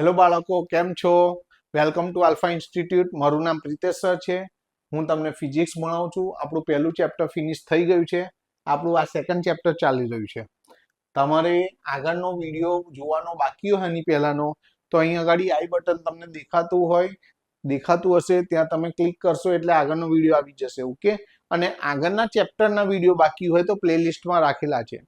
Hello બાળકો, કેમ છો? વેલકમ ટુ આલ્ફા ઇન્સ્ટિટ્યૂટ મારું નામ પ્રિતેશ સર છે. હું તમને ફિઝિક્સ ભણાવું છું. આપણું પહેલું ચેપ્ટર ફિનિશ થઈ ગયું છે. આપણું આ સેકન્ડ ચેપ્ટર ચાલી રહ્યું છે. તમારે આગળનો વીડિયો જોવાનો બાકી હોય એની પહેલાંનો, તો અહીં આગળ આઈ બટન તમને દેખાતું હોય. દેખાતું હશે, ત્યાં તમે ક્લિક કરશો એટલે આગળનો વીડિયો આવી જશે ઓકે અને આગળના ચેપ્ટરના વીડિયો બાકી હોય તો પ્લેલિસ્ટમાં રાખેલા છે.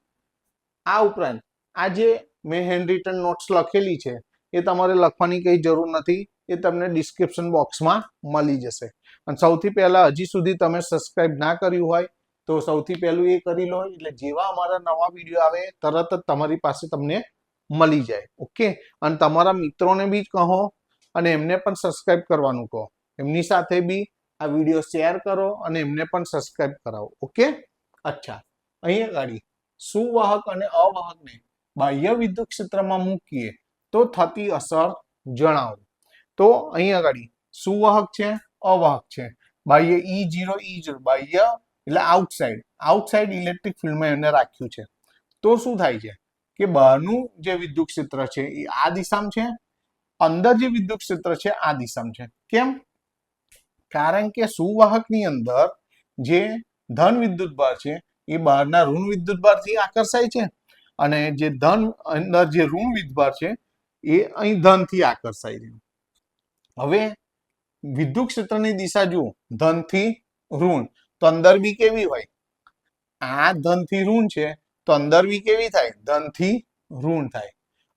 આ ઉપરાંત, આ જે મેં હેન્ડ રિટન નોટ્સ લખેલી છે એ તમારે લખવાની કંઈ જરૂર નથી, એ તમને ડિસ્ક્રિપ્શન બોક્સમાં મળી જશે. અને સૌથી પહેલાં હજી સુધી તમે સબસ્ક્રાઇબ ના કર્યું હોય, તો સૌથી પહેલું એ કરી લો, એટલે જેવા અમારા નવા વીડિયો આવે, તરત જ તમારી પાસે તમને મળી જાય. ઓકે અને તમારા મિત્રોને બી કહો, અને એમને પણ સબસ્ક્રાઇબ કરવાનું કહો. એમની સાથે બી આ વીડિયો શેર કરો, અને એમને પણ સબસ્ક્રાઇબ કરાવો. ઓકે અચ્છા. અહીંયા ગાડી સુવાહક અને અવાહકને બાહ્ય વિદ્યુત ક્ષેત્રમાં મૂકીએ. તો થતી અસર જણાવો. તો અહીં આગળ, સુવાહક છે, અવાહક છે. બાહ્ય ઈ જીરો ઈ જીરો બાહ્ય એટલે આઉટસાઇડ આઉટસાઇડ ઇલેક્ટ્રિક ફિલ્ડમાં એને રાખ્યું છે. તો શું થાય છે? કે બહારનું જે વિદ્યુત ક્ષેત્ર છે એ આ દિશામાં છે, અંદર જે વિદ્યુત ક્ષેત્ર છે આ દિશામાં છે. કેમ? કારણ કે સુવાહકની અંદર જે ધન વિદ્યુત ભાર છે એ બહારના ઋણ વિદ્યુત ભારથી આકર્ષાય છે. અને જે ધન અંદર જે ઋણ વિદ્યુતભાર છે એ અહીં ધનથી આકર્ષાય રહ્યું. હવે વિદ્યુત ક્ષેત્રની દિશા જુઓ, ધનથી ઋણ. તો અંદર બી કેવી હોય? આ ધનથી ઋણ છે, તો અંદર બી કેવી થાય? ધનથી ઋણ થાય.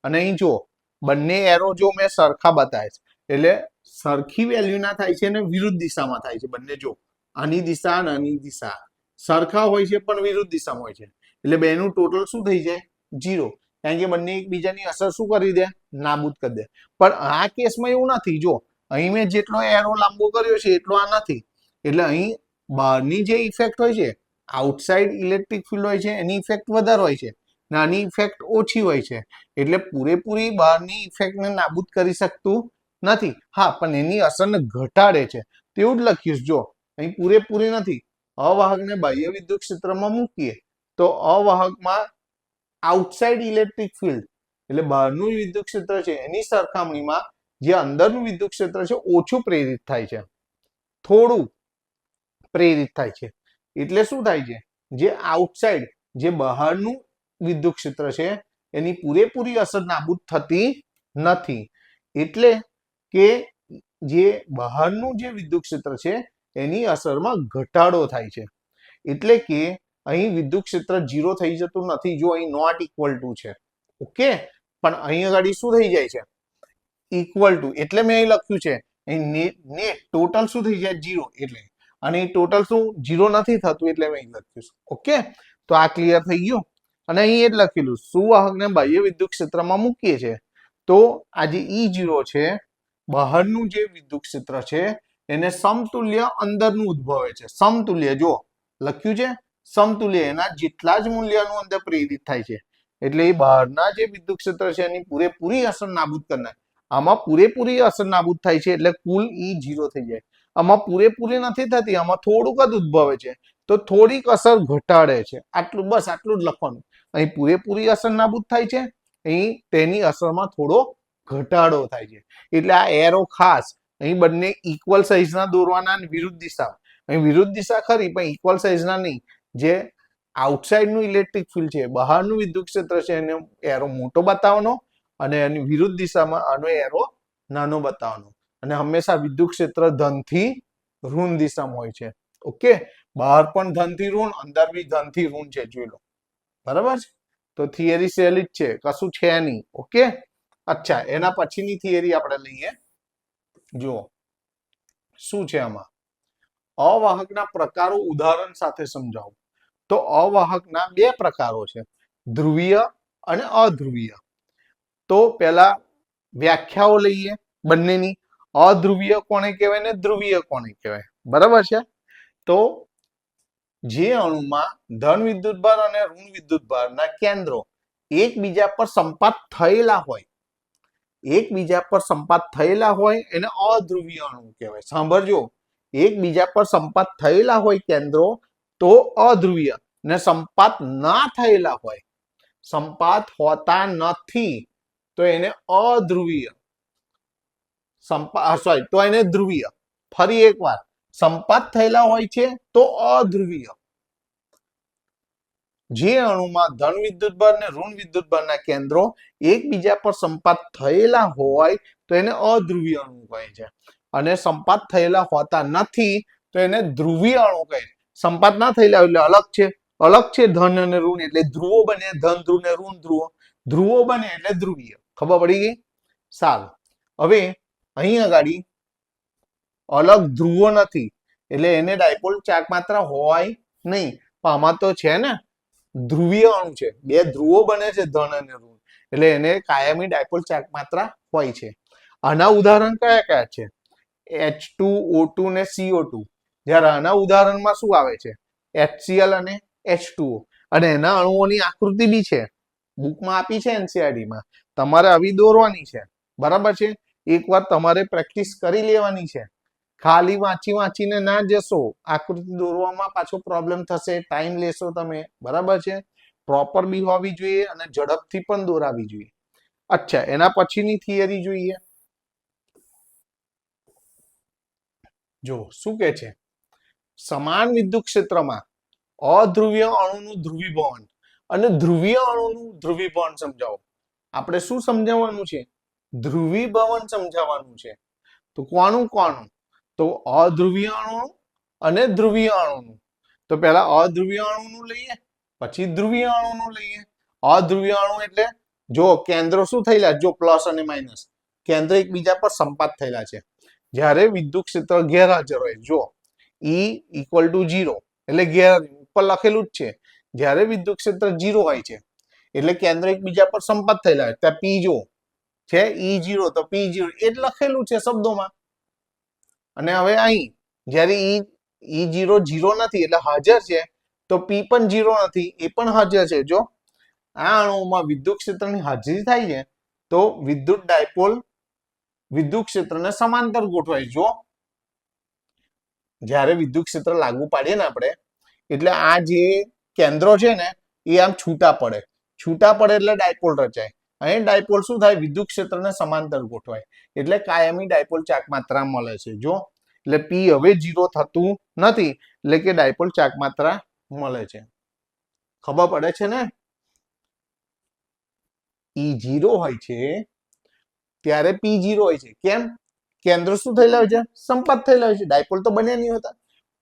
અને અહીં જુઓ, બંને એરો જો મેં સરખા બતાવે છે, એટલે સરખી વેલ્યુના થાય છે અને વિરુદ્ધ દિશામાં થાય છે બંને જો. આની દિશા અને આની દિશા. સરખા હોય છે પણ વિરુદ્ધ દિશામાં હોય છે. એટલે બેનું ટોટલ શું થઈ જાય? જીરો કારણ કે બંને એકબીજાની અસર શું કરી દે? નાબૂદ કરી દે. પણ આ કેસમાં એવું નથી. જો, અહીં મેં જેટલો એરો લાંબો કર્યો છે, એટલો આ નથી. એટલે અહીં બહારની જે ઇફેક્ટ હોય છે આઉટસાઇડ ઇલેક્ટ્રિક ફિલ્ડ હોય છે, એની ઇફેક્ટ વધારે હોય છે. નાની ઇફેક્ટ ઓછી હોય છે. એટલે પૂરેપૂરી બહારની ઇફેક્ટને નાબૂદ કરી શકતું નથી. હા, પણ એની અસરને ઘટાડે છે. તેવું જ લખ્યું જો, અહીં પૂરેપૂરી નથી. અવાહકને બાહ્ય વિદ્યુત ક્ષેત્રમાં મૂકીએ, તો અવાહકમાં આઉટસાઇડ ઇલેક્ટ્રિક ફિલ્ડ એટલે બહારનું વિદ્યુત ક્ષેત્ર છે, એની સરખામણીમાં જે અંદરનું વિદ્યુત ક્ષેત્ર છે, ઓછું પ્રેરિત થાય છે. થોડું પ્રેરિત થાય છે. એટલે શું થાય છે? જે આઉટસાઇડ, જે બહારનું વિદ્યુત ક્ષેત્ર છે, એની પૂરેપૂરી અસર નાબૂદ થતી નથી. એટલે કે જે બહારનું જે વિદ્યુત ક્ષેત્ર છે, એની અસરમાં ઘટાડો થાય છે. એટલે કે અહીં વિદ્યુત ક્ષેત્ર જીરો થઈ જતું નથી, જો અહીં નોટ ઇક્વલ ટુ છે. ઓકે? પણ અહીં આગળ શું થઈ જાય છે? ઇક્વલ ટુ એટલે મેં અહીં લખ્યું છે નેટ ટોટલ શું થઈ જાય? જીરો એટલે. અને ટોટલ શું? જીરો નથી થતું એટલે મેં અહીં લખ્યું ઓકે? તો આ ક્લિયર થઈ ગયું. અને અહીં એ જ લખેલું, સુવાહકને બાહ્ય વિદ્યુત ક્ષેત્રમાં મૂકીએ છીએ તો આ જે ઈ જીરો છે, બહારનું જે વિદ્યુત ક્ષેત્ર છે, એને સમતુલ્ય અંદરનું ઉદ્ભવે છે. સમતુલ્ય જો લખ્યું છે? સમતુલ્ય, એના જેટલા જ મૂલ્યનું અંદર પ્રેરિત થાય છે. એટલે એ બહારના જે વિદ્યુત ક્ષેત્ર છે એની પૂરેપૂરી અસર નાબૂદ કરનાર. આમાં પૂરેપૂરી અસર નાબૂદ થાય છે એટલે કુલ ઈ જીરો થઈ જાય. આમાં પૂરેપૂરી નથી થતી, આમાં થોડુંક જ ઉદ્ભવે છે. તો થોડીક અસર ઘટાડે છે. આટલું, બસ આટલું જ લખવાનું. અહીં પૂરેપૂરી અસર નાબૂદ થાય છે. અહીં તેની અસરમાં થોડો ઘટાડો થાય છે. એટલે આ એરો ખાસ અહીં બંને ઇક્વલ સાઇઝના દોરવાના વિરુદ્ધ દિશા. અહીં વિરુદ્ધ દિશા ખરી, પણ ઇક્વલ સાઇઝના નહીં. જે આઉટસાઇડનું ઇલેક્ટ્રિક ફિલ્ડ છે, બહારનું વિદ્યુત ક્ષેત્ર છે, એને એરો મોટો બતાવવાનો અને એની વિરુદ્ધ દિશામાં આનો એરો નાનો બતાવવાનો. અને હંમેશા વિદ્યુત ક્ષેત્ર ધનથી ઋણ દિશામાં હોય છે. ઓકે? બહાર પણ ધનથી ઋણ, અંદર બી ધનથી ઋણ છે, જોઈ લો. બરાબર છે? તો થિયરી સહેલી જ છે, કશું છે નહીં. ઓકે? અચ્છા, એના પછીની થિયરી આપણે લઈએ. જુઓ. શું છે આમાં? અવાહકના પ્રકારો ઉદાહરણ સાથે સમજાવો. તો અવાહકના બે પ્રકારો છે, ધ્રુવીય અને અધ્રુવીય. તો પહેલા વ્યાખ્યાઓ લઈએ બંનેની. અધ્રુવીય કોને કહેવાય ને ધ્રુવીય કોને કહેવાય? બરાબર છે? તો જે અણુમાં ધન વિદ્યુતભાર અને ઋણ વિદ્યુતભારના કેન્દ્રો એકબીજા પર સંપાત થયેલા હોય, એકબીજા પર સંપાત થયેલા હોય એને અધ્રુવીય અણુ કહેવાય. સાંભળજો, એકબીજા પર સંપાત થયેલા હોય કેન્દ્રો તો અધ્રુવીય ને સંપાત ના થયેલા હોય. સંપાત હોતા નથી, તો એને અધ્રુવીય. સંપા સોરી તો એને ધ્રુવીય. ફરી એકવાર, સંપાત થયેલા હોય છે, તો અધ્રુવીય. જે અણુમાં ધન વિદ્યુત અને ઋણ વિદ્યુત બળના કેન્દ્રો એકબીજા પર સંપાત થયેલા હોય, તો એને અધ્રુવીય અણુ કહે છે. અને સંપાત થયેલા હોતા નથી, તો એને ધ્રુવીય અણુ કહે છે. સંપાત ના થયેલા એટલે અલગ છે. અલગ છે ધન અને ઋણ એટલે ધ્રુવો બને, ધન ધ્રુવ ને ઋણ ધ્રુવો. ધ્રુવો બને એટલે ધ્રુવીય. ખબર પડી ગઈ? સારું. હવે અહીં આગળ અલગ ધ્રુવો નથી એટલે એને ડાયપોલ ચાક માત્ર હોય નહીં. પણ આમાં તો છે ને, ધ્રુવીય અણુ છે. બે ધ્રુવો બને છે, ધન અને ઋણ. એટલે એને કાયમી ડાયપોલ ચાક માત્ર હોય છે. આના ઉદાહરણ કયા કયા છે? એચ ટુ ઓ ટુ ને સીઓ ટુ જ્યારે આના ઉદાહરણમાં શું આવે છે? HCl અને H2O અને એના અણુઓની આકૃતિ બી છે. બુકમાં આપી છે એનસીઆરટીમાં તમારે આવી દોરવાની છે. બરાબર છે? એકવાર તમારે પ્રેક્ટિસ કરી લેવાની છે. ખાલી વાંચી વાંચીને ના જશો. આકૃતિ દોરવામાં પાછો પ્રોબ્લેમ થશે. ટાઈમ લેશો તમે. બરાબર છે? પ્રોપર બી હોવી જોઈએ અને ઝડપથી પણ દોરાવી જોઈએ. અચ્છા, એના પછીની થિયરી જોઈએ. જો, શું કે છે? સમાન વિદ્યુત ક્ષેત્રમાં અધ્રુવીય અણુનું ધ્રુવીભવન અને ધ્રુવીય અણુનું ધ્રુવીભવન સમજાવો. આપણે શું સમજાવવાનું છે? ધ્રુવીભવન સમજાવવાનું છે. તો કોનું કોનું? તો અધ્રુવીય અણુ અને ધ્રુવીય અણુનું. તો પહેલા અધ્રુવીય અણુનું લઈએ, પછી ધ્રુવીય અણુનું લઈએ. અધ્રુવીય અણુ એટલે જો કેન્દ્રો શું થયેલા? જો પ્લસ અને માઇનસ. કેન્દ્ર એકબીજા પર સંપાત થયેલા છે. જ્યારે વિદ્યુત ક્ષેત્ર ગેરહાજર હોય, જો ઈ ઇક્વલ ટુ ઝીરો એટલે ઉપર લખેલું જ છે. જ્યારે વિદ્યુત ક્ષેત્ર ઝીરો હોય છે. એટલે કેન્દ્ર એકબીજા પર સંપાત થયેલા હોય. ત્યાં પી જો છે ઈ ઝીરો તો પી ઝીરો એ જ લખેલું છે શબ્દોમાં. અને હવે અહીં, જ્યારે ઈ ઈ ઝીરો ઝીરો નથી, એટલે હાજર છે, તો પી પણ ઝીરો નથી. એ પણ હાજર છે, જો. આ અણુઓમાં વિદ્યુત ક્ષેત્રની હાજરી થાય છે, તો વિદ્યુત ડાયપોલ વિદ્યુત ક્ષેત્રને સમાંતર ગોઠવાય જો. જ્યારે વિદ્યુત ક્ષેત્ર લાગુ પાડીએ ને આપણે, એટલે આ જે કેન્દ્રો છે ને, એ આમ છૂટા પડે. છૂટા પડે એટલે ડાયપોલ રચાય. અહીં ડાયપોલ શું થાય? વિદ્યુત ક્ષેત્રને સમાંતર ગોઠવાય. એટલે કાયમી ડાયપોલ ચાક માત્રા મળે છે. જો? એટલે પી હવે જીરો થતું નથી, એટલે કે ડાયપોલ ચાક માત્રા મળે છે. ખબર પડે છે ને? ઈ જીરો હોય છે, ત્યારે પી જીરો હોય છે. કેમ? કેન્દ્ર શું થયેલા હોય છે? સંપાત થયેલા હોય છે. ડાયપોલ તો બન્યા નહીં હોતા.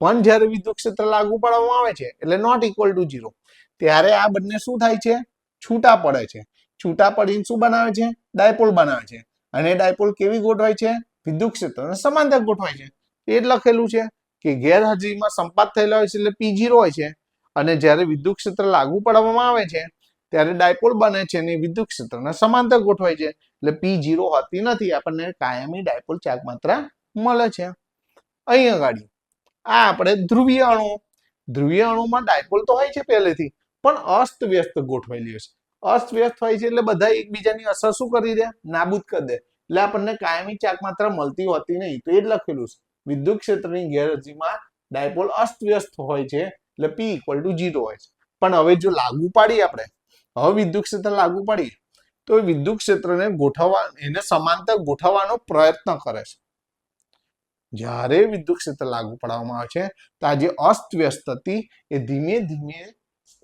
પણ જ્યારે વિદ્યુત ક્ષેત્ર લાગુ પાડવામાં આવે છે, એટલે નોટ ઇક્વલ ટુ જીરો ત્યારે આ બંને શું થાય છે? છૂટા પડે છે. છૂટા પડીને શું બનાવે છે? ડાયપોલ બનાવે છે. અને ડાયપોલ કેવી ગોઠવાય છે? વિદ્યુત ક્ષેત્રને સમાંતર ગોઠવાય છે. એ જ લખેલું છે કે ગેરહાજરીમાં સંપાત થયેલા હોય છે, એટલે પી જીરો હોય છે. અને જ્યારે વિદ્યુત ક્ષેત્ર લાગુ પાડવામાં આવે છે ત્યારે ડાયપોલ બને છે અને વિદ્યુત ક્ષેત્રના સમાંતર ગોઠવાય છે. એટલે પી જીરો હોતી નથી, આપણને કાયમી ડાયપોલ ચાક માત્રા મળે છે. અહીં આગળ, આ આપણે ધ્રુવીય અણુ, ધ્રુવીય અણુમાં ડાયપોલ તો હોય છે પહેલેથી, પણ અસ્ત વ્યસ્ત ગોઠવાયેલી અસ્ત વ્યસ્ત હોય છે એટલે બધા એકબીજાની અસર શું કરી દે? નાબૂદ કરી દે. એટલે આપણને કાયમી ચાક માત્ર મળતી હોતી નહીં, તો એ જ લખેલું છે. વિદ્યુત ક્ષેત્રની ગેરહાજરીમાં ડાયપોલ અસ્ત વ્યસ્ત હોય છે, એટલે પી ઇક્વલ ટુ જીરો હોય છે. પણ હવે જો લાગુ પાડીએ આપણે હવે ક્ષેત્ર લાગુ પાડીએ તો વિદ્યુત ક્ષેત્રને ગોઠવવા, એને સમાંતર ગોઠવવાનો પ્રયત્ન કરે છે. જ્યારે વિદ્યુત ક્ષેત્ર લાગુ પાડવામાં આવે છે, તો આ જે અસ્ત હતી એ ધીમે ધીમે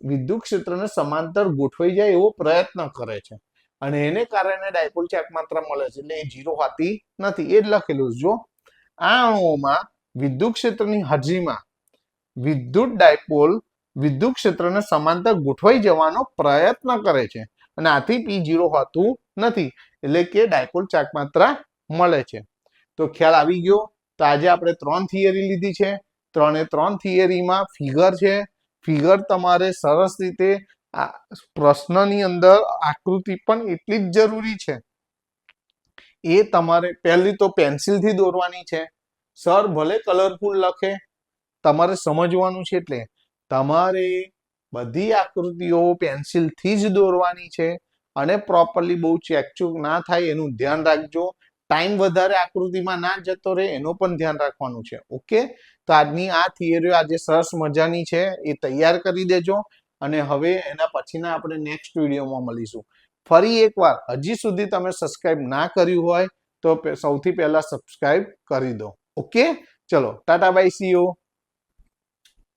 વિદ્યુત ક્ષેત્રને સમાંતર ગોઠવાઈ જાય એવો પ્રયત્ન કરે છે. અને એને કારણે ડાયપોલ ચેક માત્રા મળે છે, એટલે એ જીરો હોતી નથી. એ જ લખેલું જો, આ અણુઓમાં વિદ્યુત ક્ષેત્રની હાજરીમાં વિદ્યુત ડાયપોલ વિદ્યુત ક્ષેત્રને સમાંતર ગોઠવાઈ જવાનો પ્રયત્ન કરે છે. અને આથી પી જીરો હોતું નથી, એટલે કે ડાયપોલ ચાક માત્રા મળે છે. તો ખ્યાલ આવી ગયો તો આજે આપણે ત્રણ થિયરી લીધી છે. ત્રણે ત્રણ થિયરીમાં ફિગર છે. ફિગર તમારે સરસ રીતે આ પ્રશ્નની અંદર આકૃતિ પણ એટલી જ જરૂરી છે. એ તમારે પહેલી તો પેન્સિલથી દોરવાની છે. સર ભલે કલરફુલ લખે, તમારે સમજવાનું છે એટલે તમારે બધી આકૃતિઓ પેન્સિલથી જ દોરવાની છે અને પ્રોપરલી બહુ ચેકચૂક ના થાય એનું ધ્યાન રાખજો. ટાઈમ વધારે આકૃતિમાં ના જતો રહે એનું પણ ધ્યાન રાખવાનું છે. ઓકે તો આજની આ થિયરીઓ આજે સરસ મજાની છે. એ તૈયાર કરી દેજો અને હવે એના પછીના આપણે નેક્સ્ટ વિડીયોમાં મળીશું. ફરી એકવાર, હજી સુધી તમે સબસ્ક્રાઇબ ના કર્યું હોય તો સૌથી પહેલા સબસ્ક્રાઇબ કરી દો. ઓકે ચલો, ટાટા બાય સી યુ